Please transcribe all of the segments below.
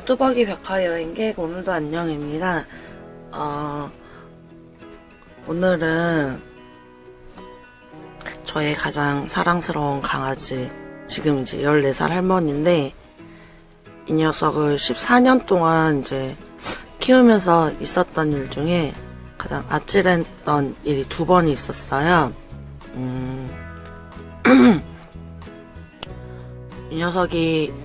뚜벅이 백화 여행객 오늘도 안녕입니다. 어, 오늘은 저의 가장 사랑스러운 강아지, 지금 이제 14살 할머니인데, 이 녀석을 14년 동안 이제 키우면서 있었던 일 중에 가장 아찔했던 일이 두 번이 있었어요. 음, 이 녀석이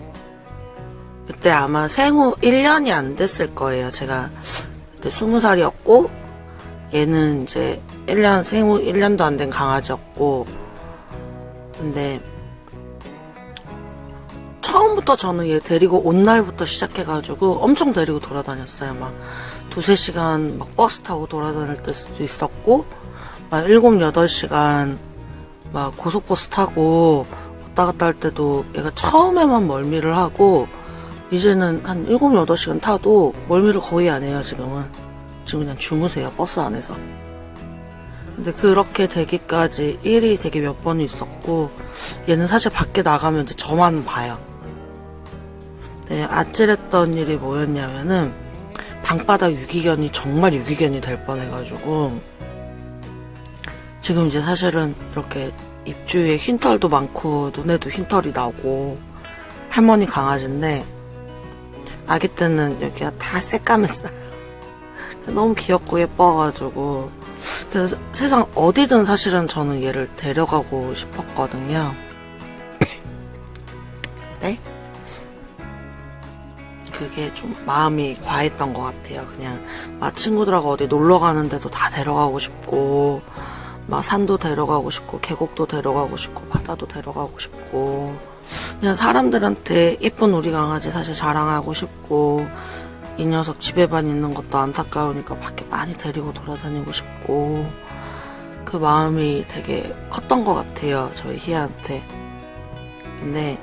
그때 아마 생후 1년이 안 됐을 거예요. 제가 그때 20살이었고, 얘는 이제 1년, 생후 1년도 안 된 강아지였고, 근데, 처음부터 저는 얘 데리고 온 날부터 시작해가지고 엄청 데리고 돌아다녔어요. 막 두세 시간 막 버스 타고 돌아다닐 때도 있었고, 막 7, 8시간 막 고속버스 타고 왔다 갔다 할 때도 얘가 처음에만 멀미를 하고, 이제는 한 7, 8시간 타도 멀미를 거의 안 해요, 지금은. 지금 그냥 주무세요, 버스 안에서. 근데 그렇게 되기까지 일이 되게 몇 번 있었고, 얘는 사실 밖에 나가면 이제 저만 봐요. 네, 아찔했던 일이 뭐였냐면은, 방바닥 유기견이 정말 유기견이 될 뻔해가지고, 지금 이제 사실은 이렇게 입주위에 흰털도 많고, 눈에도 흰털이 나고, 할머니 강아지인데, 아기 때는 여기가 다 새까맸어요. 너무 귀엽고 예뻐가지고. 그래서 세상 어디든 사실은 저는 얘를 데려가고 싶었거든요. 네? 그게 좀 마음이 과했던 것 같아요. 그냥 막 친구들하고 어디 놀러 가는데도 다 데려가고 싶고, 막 산도 데려가고 싶고, 계곡도 데려가고 싶고, 바다도 데려가고 싶고, 그냥 사람들한테 예쁜 우리 강아지 사실 자랑하고 싶고 이 녀석 집에만 있는 것도 안타까우니까 밖에 많이 데리고 돌아다니고 싶고 그 마음이 되게 컸던 것 같아요 저희 희애한테. 근데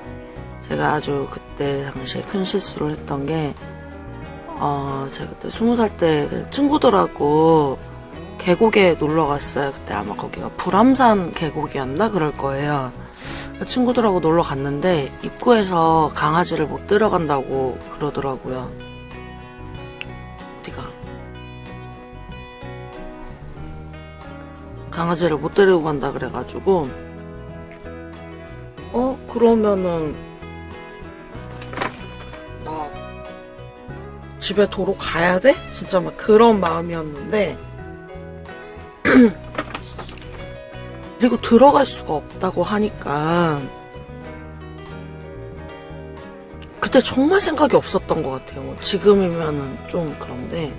제가 아주 그때 당시에 큰 실수를 했던 게 어, 제가 그때 스무 살 때 친구들하고 계곡에 놀러 갔어요. 그때 아마 거기가 불암산 계곡이었나? 그럴 거예요 친구들하고 놀러 갔는데 입구에서 강아지를 못 들어간다고 그러더라고요. 어디가? 강아지를 못 데리고 간다 그래가지고 어 그러면은 나 집에 도로 가야 돼? 진짜 막 그런 마음이었는데 그리고 들어갈 수가 없다고 하니까 그때 정말 생각이 없었던 것 같아요. 뭐 지금이면은 좀 그런데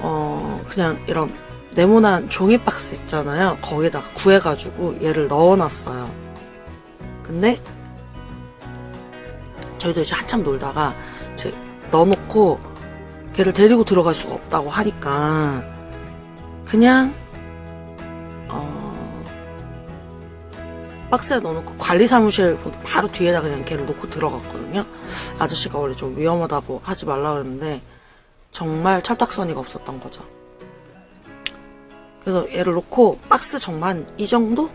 어 그냥 이런 네모난 종이 박스 있잖아요. 거기다가 구해가지고 얘를 넣어놨어요. 근데 저희도 이제 한참 놀다가 이제 넣어놓고 걔를 데리고 들어갈 수가 없다고 하니까 그냥 박스에 넣어놓고 관리사무실 바로 뒤에다 그냥 걔를 놓고 들어갔거든요. 아저씨가 원래 좀 위험하다고 하지 말라 그랬는데 정말 철딱서니가 없었던 거죠. 그래서 얘를 놓고 박스 정말 이 정도?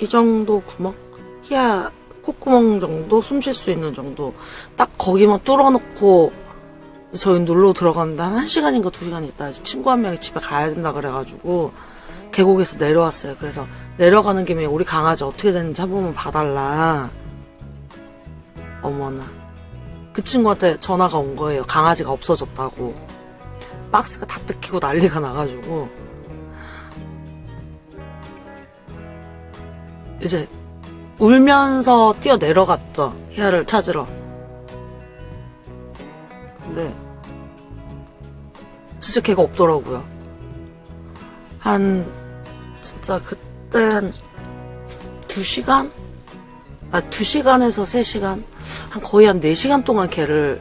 이 정도 구멍? 희야 콧구멍 정도? 숨 쉴 수 있는 정도 딱 거기만 뚫어놓고 저희 놀러 들어갔는데 한 1시간인가 2시간 있다 친구 한 명이 집에 가야 된다 그래가지고 계곡에서 내려왔어요. 그래서 내려가는 김에 우리 강아지 어떻게 됐는지 한 번만 봐달라. 어머나. 그 친구한테 전화가 온 거예요. 강아지가 없어졌다고. 박스가 다 뜯기고 난리가 나가지고. 이제 울면서 뛰어 내려갔죠. 희아를 찾으러. 근데 진짜 걔가 없더라고요. 한 진짜 그때 한 2시간? 아, 2시간에서 3시간? 한 거의 한 4시간 동안 걔를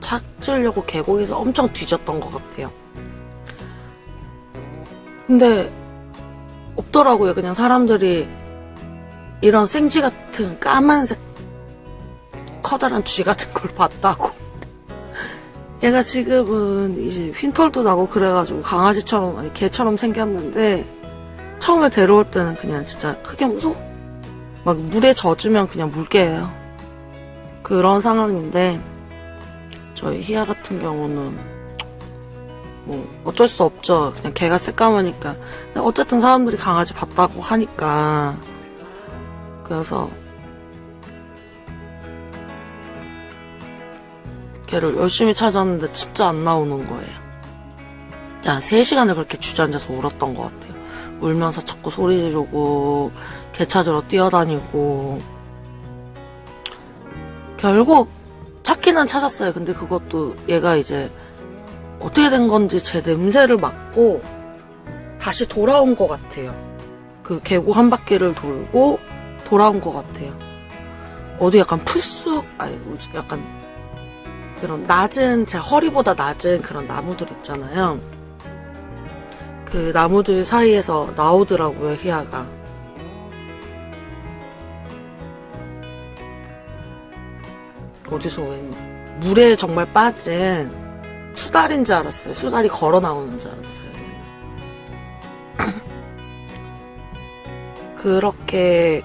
찾으려고 계곡에서 엄청 뒤졌던 것 같아요. 근데 없더라고요. 그냥 사람들이 이런 생쥐 같은 까만색 커다란 쥐 같은 걸 봤다고. 얘가 지금은 이제 흰털도 나고 그래가지고 강아지처럼 아니 개처럼 생겼는데 처음에 데려올 때는 그냥 진짜 흑염소 막 물에 젖으면 그냥 물개예요. 그런 상황인데 저희 희아 같은 경우는 뭐 어쩔 수 없죠. 그냥 걔가 새까마니까. 어쨌든 사람들이 강아지 봤다고 하니까 그래서 걔를 열심히 찾았는데 진짜 안 나오는 거예요. 자, 3시간을 그렇게 주저앉아서 울었던 것 같아요. 울면서 자꾸 소리 지르고 개 찾으러 뛰어다니고 결국 찾기는 찾았어요. 근데 그것도 얘가 이제 어떻게 된 건지 제 냄새를 맡고 다시 돌아온 것 같아요. 그 계곡 한 바퀴를 돌고 돌아온 것 같아요. 어디 약간 풀숲, 아니 뭐지, 약간 그런 낮은, 제 허리보다 낮은 그런 나무들 있잖아요. 그 나무들 사이에서 나오더라고요, 희아가. 어디서 웬 물에 정말 빠진 수달인 줄 알았어요. 수달이 걸어 나오는 줄 알았어요. 그렇게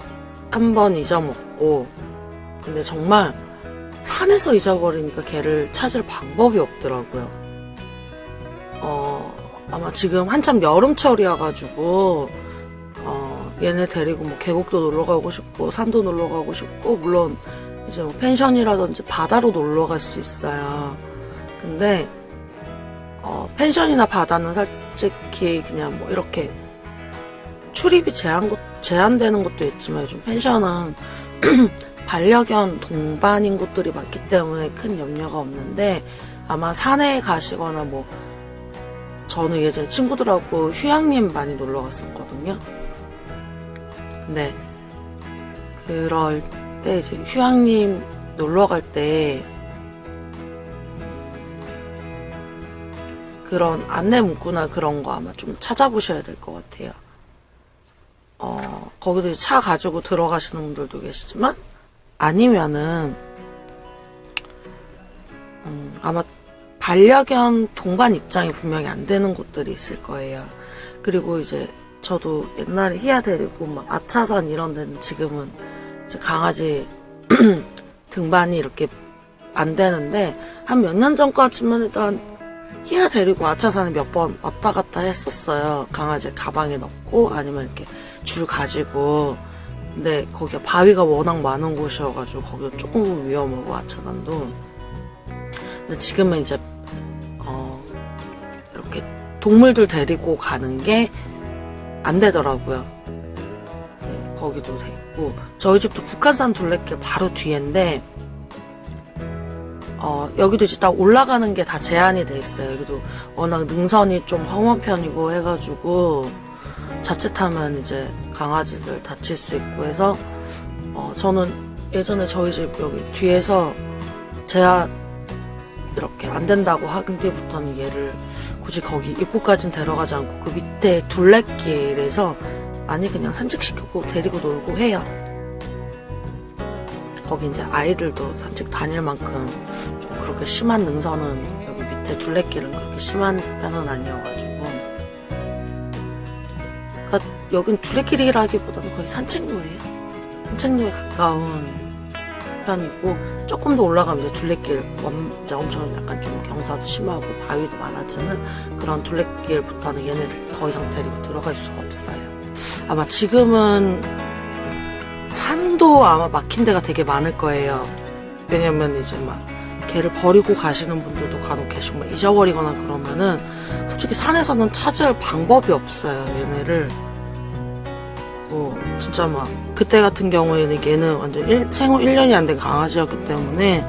한 번 잊어먹고 근데 정말 산에서 잊어버리니까 걔를 찾을 방법이 없더라고요. 어, 아마 지금 한참 여름철이어가지고, 어, 얘네 데리고 뭐 계곡도 놀러 가고 싶고, 산도 놀러 가고 싶고, 물론 이제 뭐 펜션이라든지 바다로 놀러 갈 수 있어요. 근데, 어, 펜션이나 바다는 솔직히 그냥 뭐 이렇게 출입이 제한, 것- 제한되는 것도 있지만 요즘 펜션은 반려견 동반인 곳들이 많기 때문에 큰 염려가 없는데 아마 산에 가시거나 뭐 저는 예전에 친구들하고 휴양림 많이 놀러 갔었거든요. 근데 그럴 때 이제 휴양림 놀러 갈 때 그런 안내 문구나 그런 거 아마 좀 찾아보셔야 될 것 같아요. 어, 거기도 차 가지고 들어가시는 분들도 계시지만 아니면은 음, 아마 반려견 동반 입장이 분명히 안 되는 곳들이 있을 거예요. 그리고 이제 저도 옛날에 희야 데리고 막 아차산 이런 데는 지금은 강아지 등반이 이렇게 안 되는데 한 몇 년 전까지만 한 희야 데리고 아차산에 몇 번 왔다 갔다 했었어요. 강아지 가방에 넣고 아니면 이렇게 줄 가지고 근데 거기가 바위가 워낙 많은 곳이어가지고 거기가 조금 위험하고 아차산도 근데 지금은 이제 동물들 데리고 가는 게 안 되더라고요. 네, 거기도 돼 있고 저희 집도 북한산 둘레길 바로 뒤인데 어 여기도 이제 딱 올라가는 게 다 제한이 돼 있어요. 여기도 워낙 능선이 좀 험한 편이고 해가지고 자칫하면 이제 강아지들 다칠 수 있고 해서 어 저는 예전에 저희 집 여기 뒤에서 제가 이렇게 안 된다고 하긴 뒤부터는 얘를 굳이 거기 입구까진 데려가지 않고 그 밑에 둘레길에서 많이 그냥 산책시키고 데리고 놀고 해요. 거기 이제 아이들도 산책 다닐 만큼 좀 그렇게 심한 능선은 여기 밑에 둘레길은 그렇게 심한 편은 아니어가지고 그러니까 여긴 둘레길이라기보다는 거의 산책로예요. 산책로에 가까운 편이고 조금 더 올라가면 이제 둘레길 엄- 이제 엄청 약간 좀 경사도 심하고 바위도 많아지는 그런 둘레길부터는 얘네들 더 이상 데리고 들어갈 수가 없어요. 아마 지금은 산도 아마 막힌 데가 되게 많을 거예요. 왜냐면 이제 막 개를 버리고 가시는 분들도 간혹 계시고 막 잊어버리거나 그러면은 솔직히 산에서는 찾을 방법이 없어요. 얘네를 뭐 진짜 막 그때 같은 경우에는 얘는 완전 일- 생후 1년이 안 된 강아지였기 때문에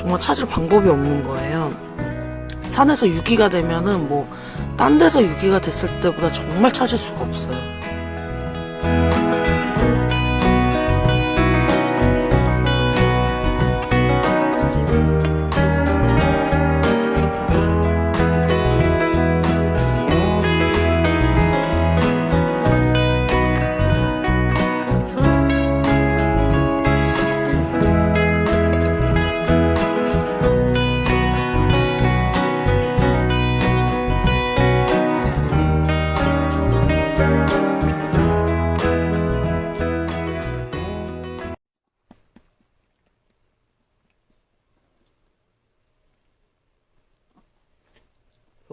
정말 찾을 방법이 없는 거예요. 산에서 유기가 되면은 뭐 딴 데서 유기가 됐을 때보다 정말 찾을 수가 없어요.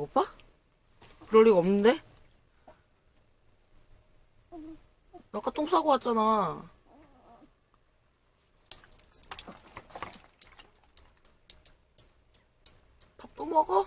배고파? 그럴 리가 없는데? 너 아까 똥 싸고 왔잖아. 밥 또 먹어?